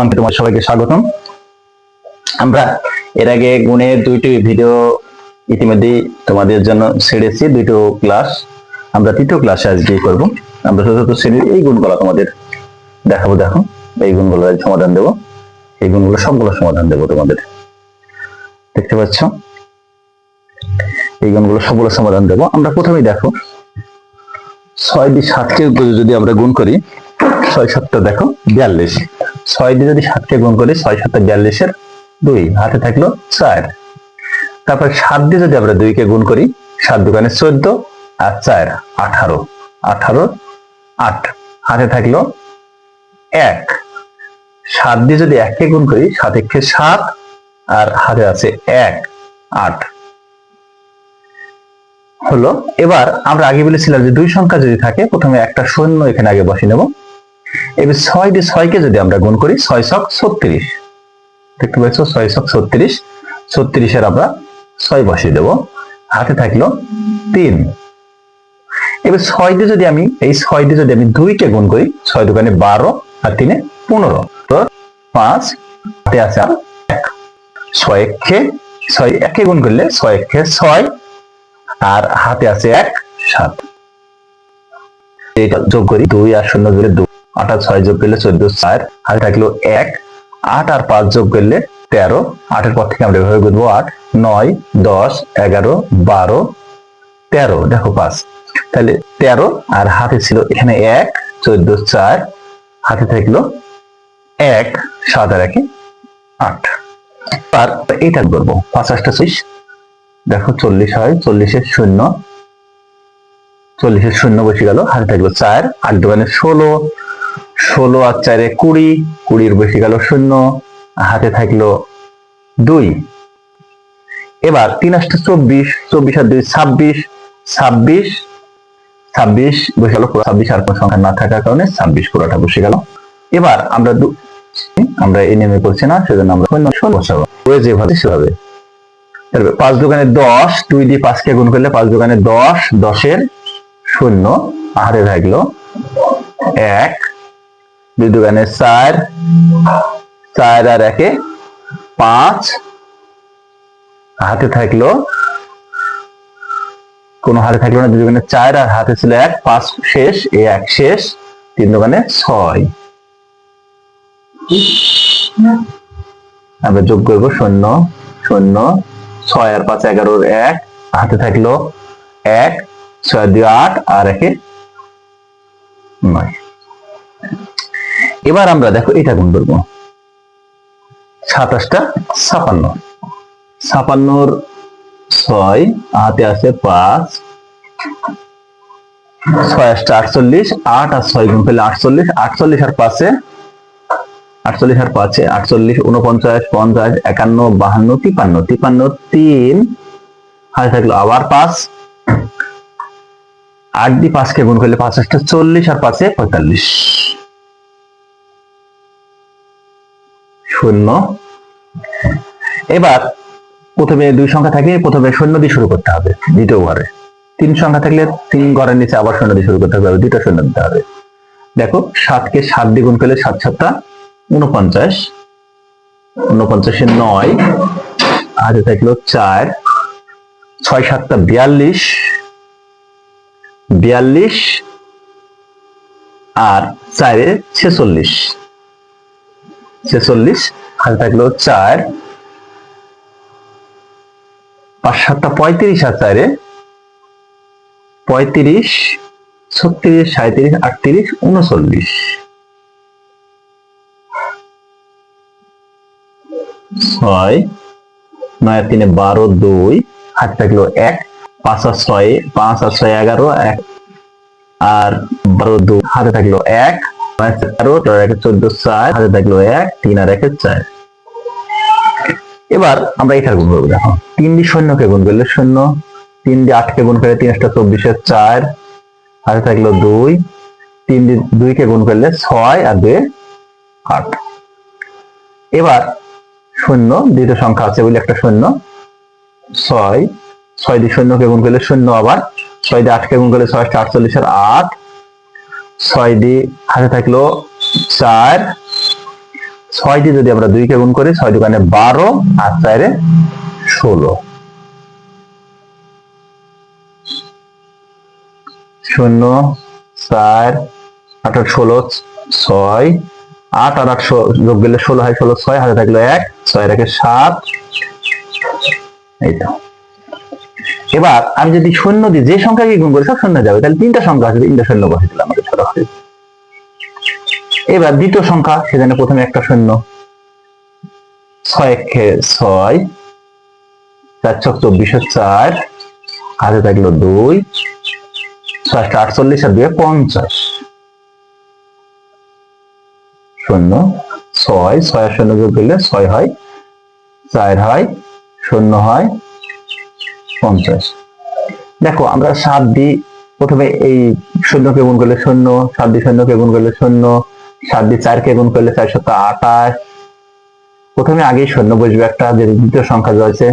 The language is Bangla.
অঙ্কে তোমার সবাইকে স্বাগতম। আমরা এর আগে গুণের দুইটি ভিডিও ইতিমধ্যেই তোমাদের জন্য ছেড়েছি, দুটো ক্লাস আমরা তৃতীয় ক্লাসে আজকে করব। আমরা চতুর্থ শ্রেণির এই গুণগুলো তোমাদের দেখাবো, দেখো। এই গুণগুলো সমাধান দেবো। এই গুণগুলো সবগুলো সমাধান দেবো তোমাদের। দেখতে পাচ্ছ? এই গুণগুলো সবগুলো সমাধান দেবো। আমরা প্রথমেই দেখো, ছয় দিয়ে সাতকে যদি আমরা গুণ করি, ছয় সাতটা দেখো, বিয়াল্লিশ। ছয় দিয়ে যদি সাতকে গুণ করি, ছয় সাতটা বিয়াল্লিশের দুই, হাতে থাকল চার। তারপর সাত দিয়ে যদি আমরা দুইকে গুণ করি, সাত দোকানে চোদ্দ আর চার, আঠারো। আঠারো, আট, হাতে থাকল এক। সাত দিয়ে যদি এককে গুণ করি, সাত একে সাত, আর হাতে আছে এক, আট। হলো, এবার আমরা আগে বলেছিলাম যে দুই সংখ্যা যদি থাকে, প্রথমে একটা শূন্য এখানে আগে বসে নেব। এবার ছয় দিয়ে ছয়কে যদি আমরা গুণ করি, ছয় ছক ছত্রিশ। দেখতে পাচ্ছ, ছয় ছক ছত্রিশ। ছত্রিশের আমরা ছয় বসিয়ে দেব। হাতে থাকল তিন। এবার ছয় দিয়ে যদি আমি, এই ছয় দিয়ে যদি আমি দুইকে গুণ করি, ছয় দোকানে বারো আর তিনে পনেরো। তো পাঁচ, হাতে আছে আর এক। ছয় একে ছয় একে গুণ করলে ছয় একে ছয় আর হাতে আছে এক, সাত। এটা যোগ করি দুই আর শূন্য যোগ দুই আট ছয় যোগ করলে চোদ্দ, চার। হাতে থাকল এক। আট আর পাঁচ যোগ করলে তেরো। আটের পর থেকে আমরা এভাবে গুনবো আট, নয়, দশ, এগারো, বারো, তেরো। দেখো পাঁচ। তাহলে তেরো আর হাতে ছিল এখানে এক, চোদ্দ, চার। হাতে থাকল এক, সাত আর একে আট। আর এটা করব। পাঁচ, আটটা চল্লিশ। দেখো চল্লিশ হয়, চল্লিশের শূন্য। চল্লিশের শূন্য বসে গেল। হাতে থাকল চার। আট দোকানে ষোলো। ষোলো আর চারে কুড়ি, কুড়ির বসে গেল শূন্য, হাতে থাকল দুই। এবার তিন আটটা চব্বিশ চব্বিশ আর দুই ছাব্বিশ ছাব্বিশ ছাব্বিশ বসে গেল ছাব্বিশ আর কোনো সংখ্যা না থাকার কারণে ছাব্বিশ পুরোটা বসে গেল। এবার আমরা আমরা এই নেমে করছি না, সেজন্য আমরা শূন্য বসাবো। যেভাবে, সেভাবে। পাঁচ দোকানে দশ, দুই দিয়ে পাঁচকে গুণ করলে পাঁচ দোকানে দশ, দশের শূন্য, হাতে থাকল এক দুই আর একে পাঁচ। হাতে থাকল, কোন হাতে থাকল না চার আর হাতে ছিল এক, পাঁচ শেষ, এ এক শেষ, তিন দোকানে ছয়। আমরা যোগ করব শূন্য শূন্য, ছয় আর পাঁচ এগারোর এক, হাতে থাকল এক, ছয় দুই আট, আর একে নয়। এবার আমরা দেখো এটা গুণ করব সাতাশটা ছাপান্ন। ছাপান্নর ছয় হাতে আছে পাঁচ। ছয় আটটা আটচল্লিশ, আট আর ছয় গুণ করলে আটচল্লিশ আটচল্লিশ আর পাঁচে, আটচল্লিশ আর পাঁচে আটচল্লিশ উনপঞ্চাশ পঞ্চাশ, একান্ন, বাহান্ন, তিপান্ন। তিপান্ন তিন, হাতে থাকল আবার পাঁচ। আট দিয়ে পাঁচকে গুণ করলে পাঁচ চল্লিশ আর পাঁচে পঁয়তাল্লিশ। শূন্য। এবার প্রথমে দুই সংখ্যা থাকলে প্রথমে শূন্য দিয়ে শুরু করতে হবে, দ্বিতীয় ঘরে। তিন সংখ্যা থাকলে তিন ঘরের নিচে আবার শূন্য দিয়ে শুরু করতে হবে, দুটো শূন্য দিতে হবে। দেখো, সাতকে সাত দিয়ে গুণ করলে সাত সাতটা উনপঞ্চাশ। উনপঞ্চাশে নয় হাতে থাকল চার। ছয় সাতটা বিয়াল্লিশ। বিয়াল্লিশ আর চারে ছেচল্লিশ। ছেচল্লিশ হাতে থাকল চার। পাঁচ সাতটা পঁয়ত্রিশ আর চারে পঁয়ত্রিশ, ছত্রিশ সাঁত্রিশ আটত্রিশ, উনচল্লিশ। ছয়, নয় তিনে বারো, দুই হাত থাকল এক, পাঁচ আর ছয়, পাঁচ আর ছয় এগারো, এক, আর বারো, দুই, হাতে থাকল এক পাঁচ, তেরো তেরো একে চোদ্দ, চার, হাতে থাকল এক, তিন আর চার। এবার আমরা গুণ করব, দেখো। তিন শূন্যকে গুণ করলে শূন্য তিন আটকে গুণ তিন চব্বিশের চার, হাতে থাকল দুই, তিন দুইকে গুণ করলে ছয় আর দুই আট। এবার শূন্য দ্বিতীয় সংখ্যা আছে বলে একটা শূন্য ছয়। ছয় দিয়ে শূন্যকে গুণ করলে শূন্য আবার, ছয় দিয়ে আটকে গুণ করলে ছয় আটচল্লিশের আট। ছয় দিয়ে হাতে থাকল চার। ছয় দিয়ে যদি আমরা দুইকে গুণ করি, ছয় দোকানে বারো আর চারে ষোলো। শূন্য, চার, আট আট, ষোলো, ছয়, আট আর আট যোগ দিলে ষোলো হয়, ষোলো, ছয়, হাতে থাকল এক, ছয় রেখে সাত। এই তো। এবার আমি যদি শূন্য দিই যে সংখ্যাকে গুণ করি, সব শূন্য যাবে, তাহলে তিনটা সংখ্যা আছে, তিনটা শূন্য বসে দিলাম। এবার দ্বিতীয় সংখ্যা সেখানে প্রথমে একটা শূন্য। ছয় ছয়, চার ছক চব্বিশে চার হাতে থাকল দুই, ছয়টা আটচল্লিশ আর দুয়ে পঞ্চাশ। শূন্য, ছয় ছয় শূন্য যোগ করলে ছয় হয়, চার হয়, শূন্য হয়, পঞ্চাশ। দেখো, আমরা সাত দিই প্রথমে এই শূন্যকে গুণ করলে শূন্য, সাত দিয়ে শূন্যকে গুণ করলে শূন্য সাত দিয়ে চারকে গুণ করলে চারশত আঠাশ প্রথমে আগেই শূন্য বসবে একটা যে দ্বিতীয় সংখ্যা রয়েছে।